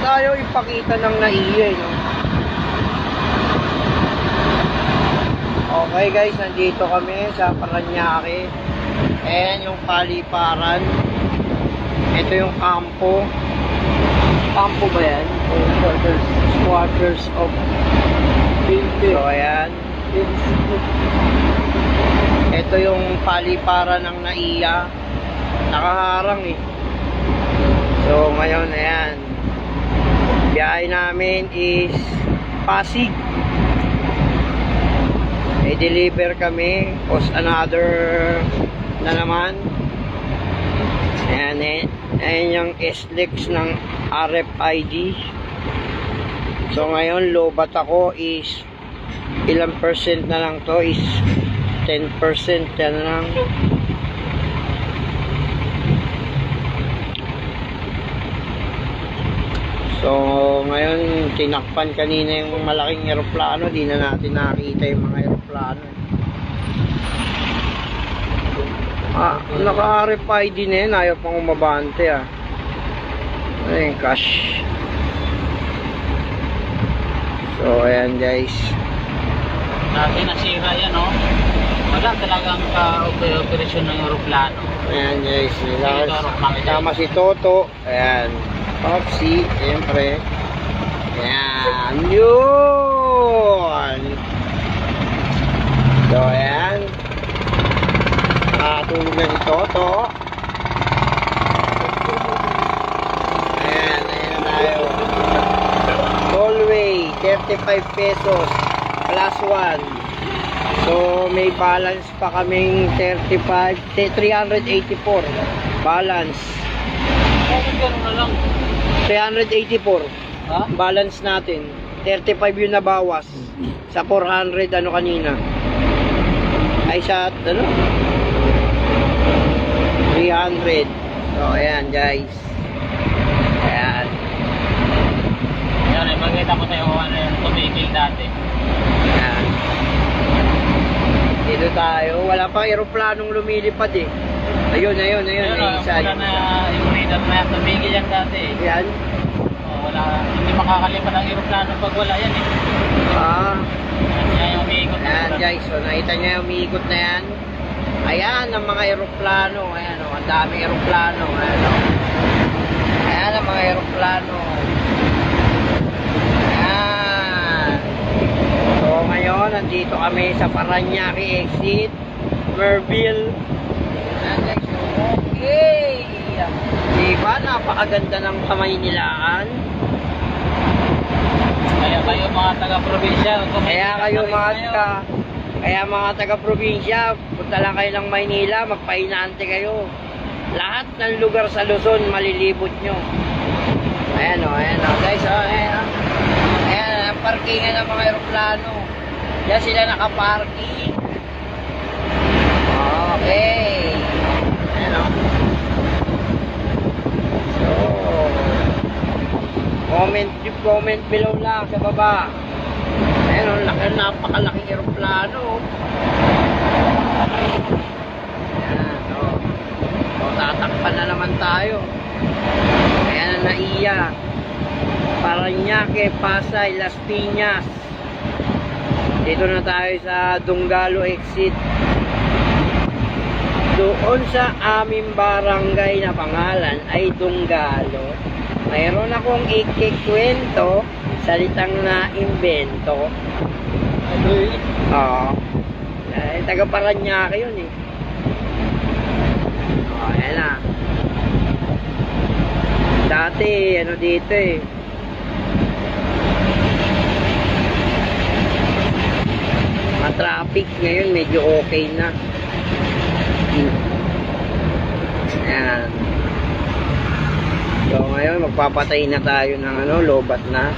Ba't ayaw ipakita ng naiya, eh, no? Okay guys, nandito kami sa Paranaque. Ayan yung paliparan. Ito yung kampo. Kampo ba yan? Quarters. Quarters of So ayan. Ito yung paliparan ng naiya. Nakaharang eh. So ngayon ayan. Biyahe namin is Pasig. I-deliver kami. Post another na naman. Ayan eh. Ayan yung SLEX ng RFID. So ngayon, lobat ako is ilang percent na lang to is 10% yan na lang. So, ngayon, tinakpan kanina yung malaking eroplano. Di na natin nakita yung mga eroplano. Ah, naka-RFID na yun. Ayaw pang umabante ah. Ayun, cash. So, ayan guys. Dati nasira yan, no? Wala talagang ka-operasyon ng aeroplano. Ayan guys. Kasama, kasama si Toto. Ayan. Popsi, siyempre. Ayan. Yun! So, ayan. Nakatulog na si Toto. Ayan, ayan na tayo. Tollway, 35 pesos. Plus 1. So, may balance pa kaming 35, te- 384. Balance. Bakit gano'n na lang? 384. Ha? Balance natin. 35 yun na bawas. Sa 400 ano kanina. Ay sa ano? 300. So, ayan guys. Ayan. Yan, eh, makita ko tayo kung ano yung tumigil dati. Ayan. Dito tayo. Wala pang aeroplanong lumilipad eh. Ayun, ayun, ayun. Ayun, Ayun, oh, isa. wala na yung radar na yan, tumigil yan dati. eh. Ayan. Oh, wala, hindi makakalipat ang aeroplano pag wala yan eh. Ah. Yan yung umiikot. na guys, so nakita niyo yung umiikot na yan. Ayan ang mga eroplano. Ayan o, ang daming eroplano. Ayan o. Ayan ang mga eroplano. Ayan. So ngayon, nandito kami sa Paranaque exit. Merville. Okay. Diba, napakaganda ng kamay nilaan. Kaya kayo mga taga-probinsya, Kaya kayo mga taga, kaya mga taga-probinsya, punta lang kayo ng Maynila, magpahinante kayo. Lahat ng lugar sa Luzon, malilibot nyo. Ayan o, ayan o. Guys, o, ayan o. Ayan, ang parkingan ng mga aeroplano. Diyan sila nakaparking. Okay. Ayan o. So, comment, comment below lang sa baba. Ayan o, laki, napakalaking aeroplano. Ayan o. O, tatakpan na naman tayo. Ayan na naiya. Paranaque, Pasay, Las Piñas. Dito na tayo sa Dungalo exit. Doon sa aming barangay na pangalan ay Dungalo. Mayroon akong ikikwento, salitang na imbento. Oo. Eh, taga Paranaque yun eh. Oh, ayan na. Dati, ano dito eh. Mga traffic ngayon, medyo okay na. Ayan. Ngayon, magpapatay na tayo ng ano, lobat na.